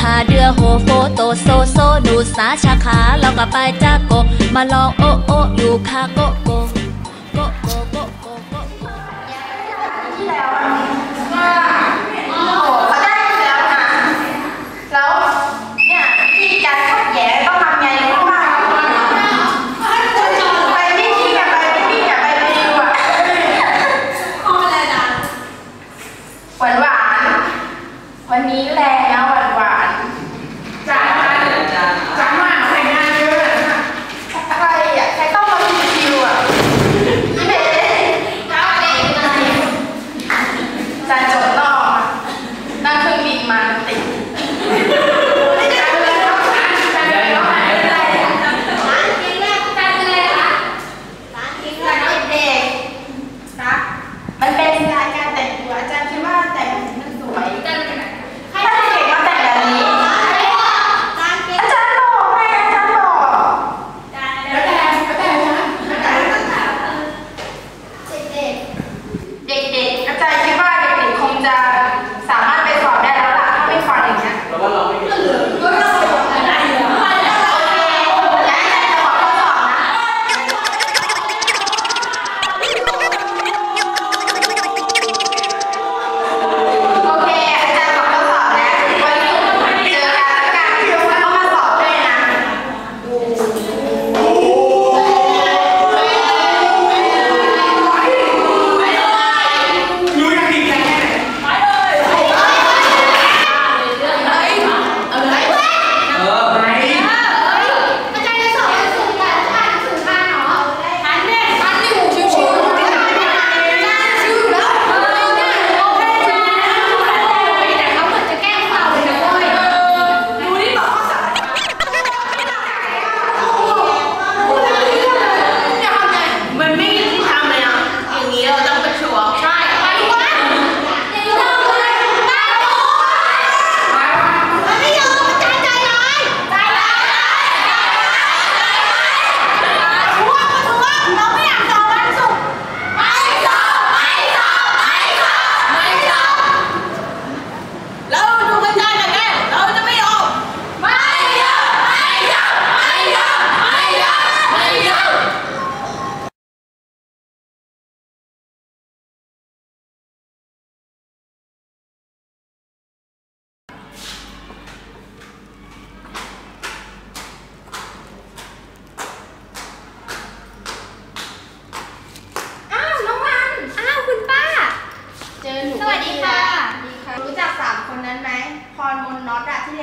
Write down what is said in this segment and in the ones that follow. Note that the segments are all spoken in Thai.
หาเดือโฮโฟโตโซโซดูสาชาขาเราก็ไปจ้าโก มาลองโอโออยู่คาโกโกโกโกโกโกโกที่แล้วว่า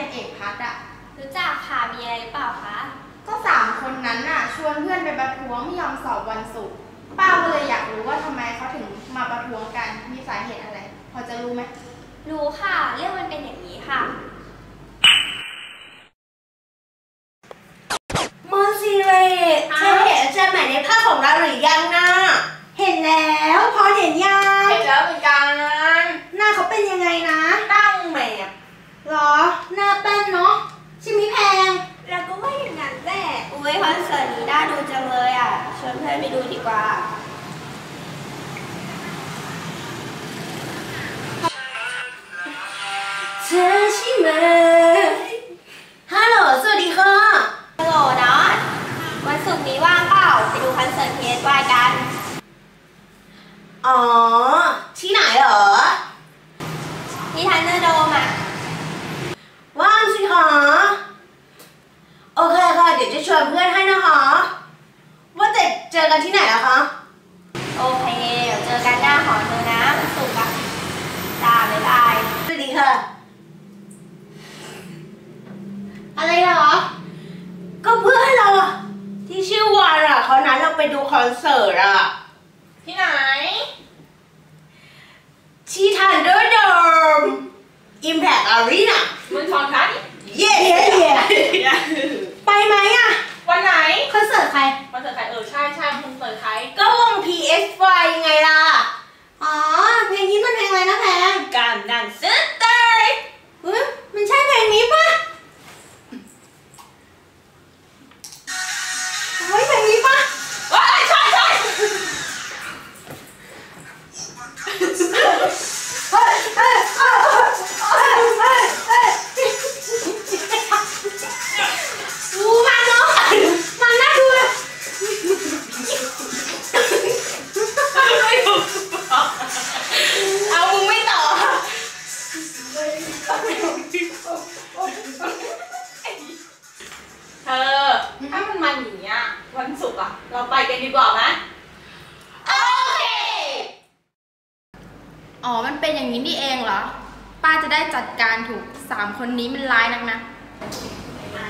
รียนเอกพัดอะรู้จักค่ะ มีอะไรเปล่าคะ ก็สามคนนั้นน่ะ ชวนเพื่อนไปประท้วงไม่ยอมสอบวันศุกร์ ป้าก็เลยอยากรู้ว่าทำไมเขาถึงมาประท้วงกัน มีสาเหตุอะไร พอจะรู้ไหม รู้ค่ะ เรื่องมันเป็นอย่างนี้ค่ะ ค่ะ อะไรเหรอ ก็เพื่อนเราที่ชื่อวานอะเขานัดเราไปดูคอนเสิร์ตอะที่ไหน ที่ทันเดอร์ดอมอิมแพคอารีน่ะเมืองทองธานเย่เย่เย่ไปไหมอะวันไหนคอนเสิร์ตใครคอนเสิร์ตใครเออใช่ใช่คอนเสิร์ตใครก็วง PS5 ไงล่ะ อ๋อ เพลงนี้มันเพลงอะไรนะแพงการดังซึ้ง I mean. อ๋อ มันเป็นอย่างนี้นี่เองเหรอ ป้าจะได้จัดการถูกสามคนนี้มันร้ายนักนะเซ็งว่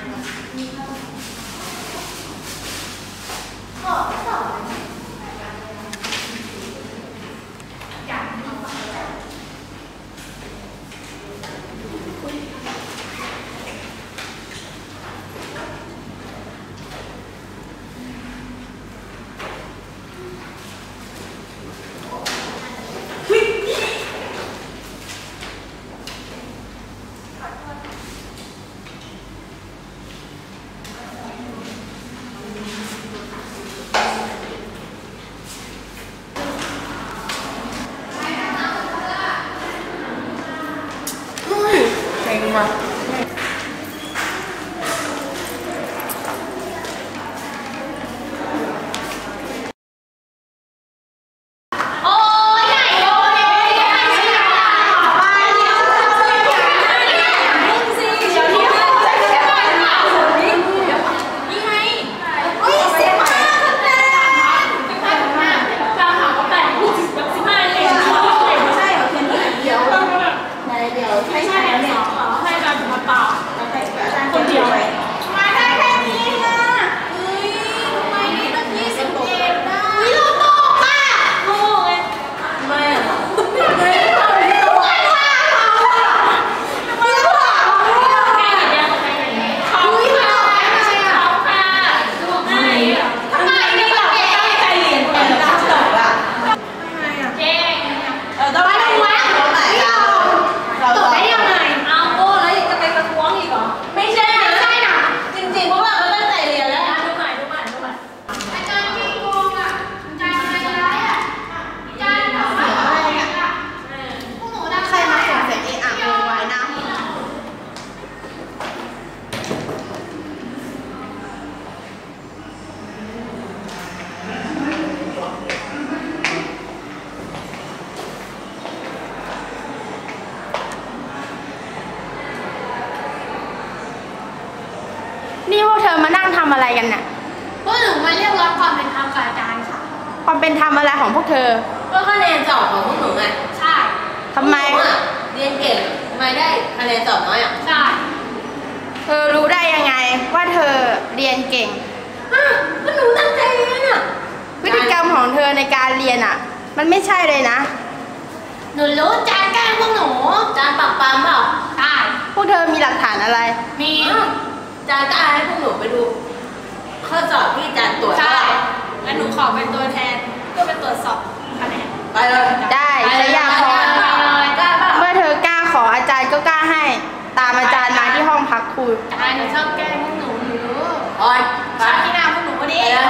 ะ โอ้ยไหนโอ้ยไม่ได้ชื่ออะไร คนเดียวไหม มาได้แค่นี้นะเฮ้ยทำไมนี่ตั้งยี่สิบเอ็ดนะวิโลโก้ป้าโง่ไง ไม่อะ ไม่เอาไม่เอาไม่เอาไม่เอาไม่เอาไม่เอาไม่เอาทำไมไม่หลับไม่ตั้งใจเรียน เออต้องจบละ เจ๊ง เออต้องไปวะตรงไหนอะเรา ตกได้ยังไงเอาโก้แล้วยังจะไปประท้วงอีกเหรอ ไม่ใช่นะ ใช่น่ะ จริงๆพวกเราก็ตั้งใจเรียนแล้ว ดูใหม่ดูใหม่ดูใหม่ อาจารย์ขี้โกงอะอาจารย์อะไรอะอาจารย์แบบว่าอะไรอะพวกหนูได้ ใครมาส่งเสียงเอะอะโวยวายหน้าห้อง นี่พวกเธอมานั่งทำอะไรกันน่ะ พวกหนูมาเรียกร้องความเป็นธรรมกับอาจารย์ค่ะ ความ เป็นธรรมอะไรของพวกเธอ ก็คะแนนสอบของพวกหนูไงใช่ทำไม พวกหนูอะเรียนเก่งทำไมได้คะแนนสอบน้อยอะใช่เธอรู้ได้ยังไงว่าเธอเรียนเก่งก็หนูตั้งใจเรียนอะพฤติกรรมของเธอในการเรียนอะ มันไม่ใช่เลยนะ หนูรู้อาจารย์แกล้งพวกหนูจานปากปามเปล่าใช่พวกเธอมีหลักฐานอะไร มี อ้าวจานก็อายให้พวกหนูไปดู ข้อสอบที่จานตรวจใช่ งั้นหนูขอเป็นตัวแทนเพื่อไปตรวจสอบคะแนนไปเลยได้ชยาพรกล้าเปล่าเมื่อเธอกล้าขออาจารย์ก็กล้าให้ ตามอาจารย์มาที่ห้องพักครูอาจารย์หนูชอบแกล้งพวกหนูหนูรู้ออยไปชอบที่หน้าพวกหนูพอไปดีเลย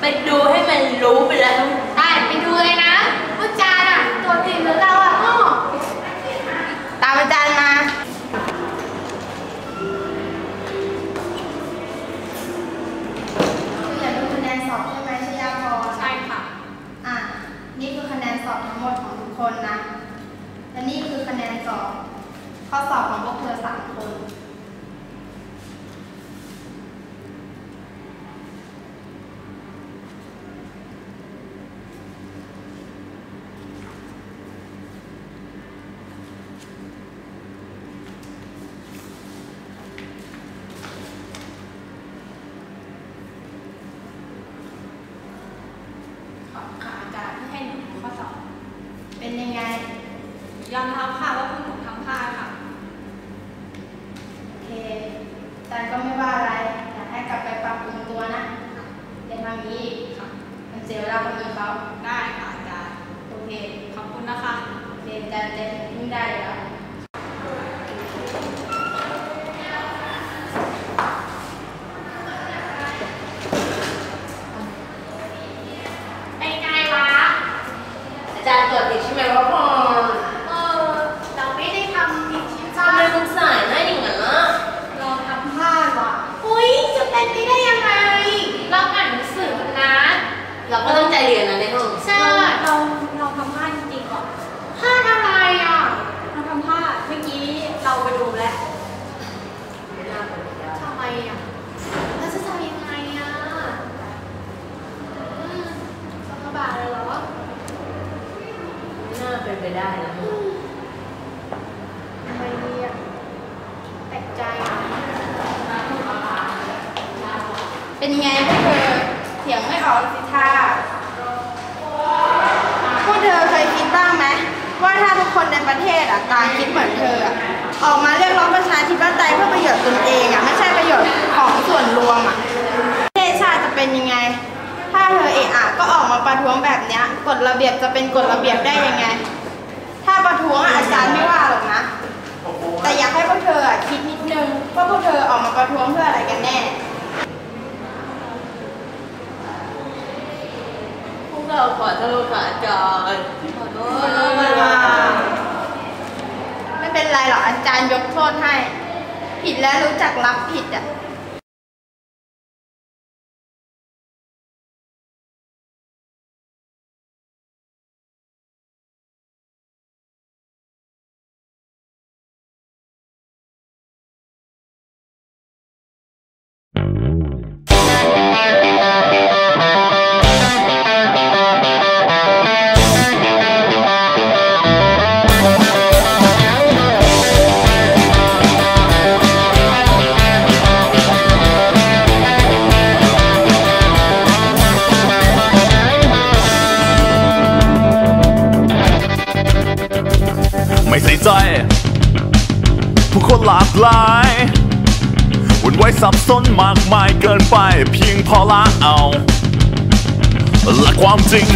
ไปดูให้มันรู้ไปเลย ได้ไปดูเลยนะว่าอาจารย์อะตัวจริงหรือเราอะพ่อ ตามอาจารย์มา คืออยากดูคะแนนสอบใช่ไหมชยาพร ใช่ค่ะ อะ นี่คือคะแนนสอบทั้งหมดของทุกคนนะ และนี่คือคะแนนสอบ ข้อสอบของพวกเธอสามคน ขอบคุณค่ะอาจารย์ที่ให้หนูดูข้อสอบ เป็นยังไง ยอมรับค่ะว่าพวกหนูทำพลาดค่ะ โอเคอาจารย์ก็ไม่ว่าอะไร อยากให้กลับไปปรับปรุงตัวนะอย่าทำอย่างนี้อีกมันเสียเวลาคนอื่นเขาได้ค่ะอาจารย์ โอเค ขอบคุณนะคะ โอเคอาจารย์จะไม่ได้อยู่แล้ว เป็นไงวะ อาจารย์ตรวจผิดใช่ไหมวะพ่อ เออ เราไม่ได้ทำผิดชิ้น ทำไมมึงสายหน้าอย่างนั้นอะ เราทำพลาดว่ะอุ้ยจะเป็นไปได้ยังไง เราอ่านหนังสือนะ เราก็ต้องใจเรียนนะในห้อง ใช่เราเราทำพลาดจริงๆก่อนพลาดอะไรอะ เราทำพลา ไปได้นะทำไมดีอะแปลกใจอะเป็นไงพวกเธอเถียงไม่ออกสิท่าพวกเธอเคยคิดบ้างไหมว่าถ้าทุกคนในประเทศอะต่างคิดเหมือนเธออะออกมาเรียกร้องประชาธิปไตยเพื่อประโยชน์ตนเองอะไม่ใช่ประโยชน์ของส่วนรวมอะประเทศชาติจะเป็นยังไง ถ้าเธอเอะอะก็ออกมาประท้วงแบบเนี้ยกฎระเบียบจะเป็นกฎระเบียบได้ยังไง ถ้าประท้วงอะอาจารย์ไม่ว่าหรอกนะ แต่อยากให้พวกเธออะคิดนิดนึงว่าพวกเธอออกมาประท้วงเพื่ออะไรกันแน่พวกเราขอโทษค่ะอาจารย์ขอโทษไม่เป็นไรหรอกอาจารย์ยกโทษให้ ผิดแล้วรู้จักรับผิดอะ หลากหลายวุ่นวายสับสนมากมายเกินไปเพียงพอละเอาและความจริง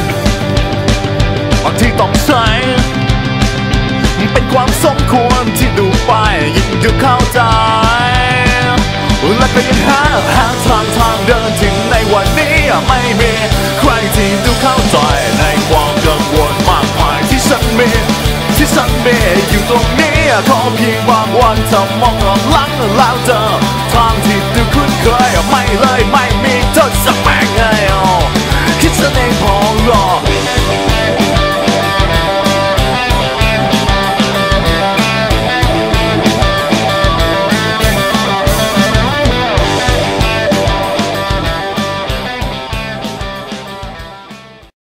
ที่ต้องใช้เป็นความสมควรที่ดูไปยิ่งดูเข้าใจ และก็ยังหาหาทางทางเดินถึงในวันนี้ไม่มีใครที่ดูเข้าใจในความกังวลมากมายที่ฉันมี ที่ฉันมีอยู่ตรงนี้ขอเพียงบางวันเธอมองหลังแล้วเจอทางที่ดูคุ้นเคยไม่เลยไม่มีเธอสักแม่งไงคิดฉันเองพอหรอ